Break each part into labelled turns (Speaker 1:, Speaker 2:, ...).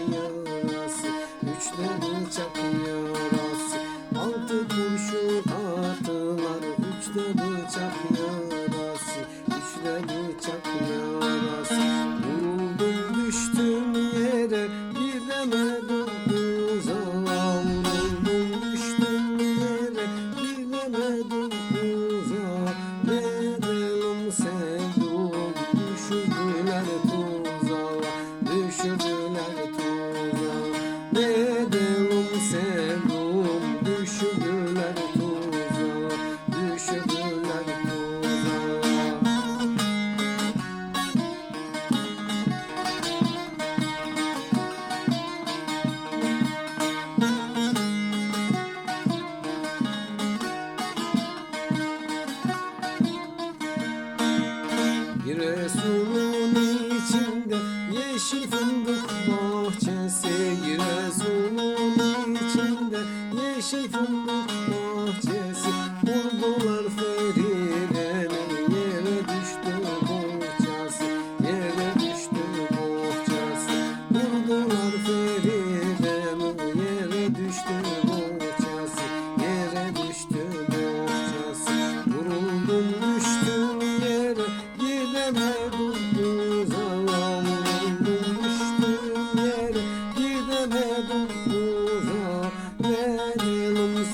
Speaker 1: yarası Üçte bıçak yarası Altı kurşun attılar Üçte bıçak yarası Üçte bıçak yarası Vuruldum düştüm yere Gidemedim uzağa düştüm yere Gidemedim uzağa Bedelim sevdum Düşürdüler tuzağa Giresun'un içinde yeşil fındık bahçesi. Giresun'un içinde yeşil fındık bahçesi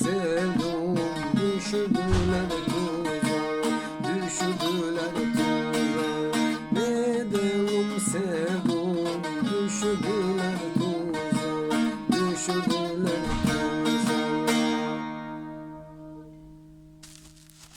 Speaker 1: sevdum düşürdüler tuzağa. Düşürdüler tuzağa. Benim sevdum düşürdüler tuzağa Düşürdüler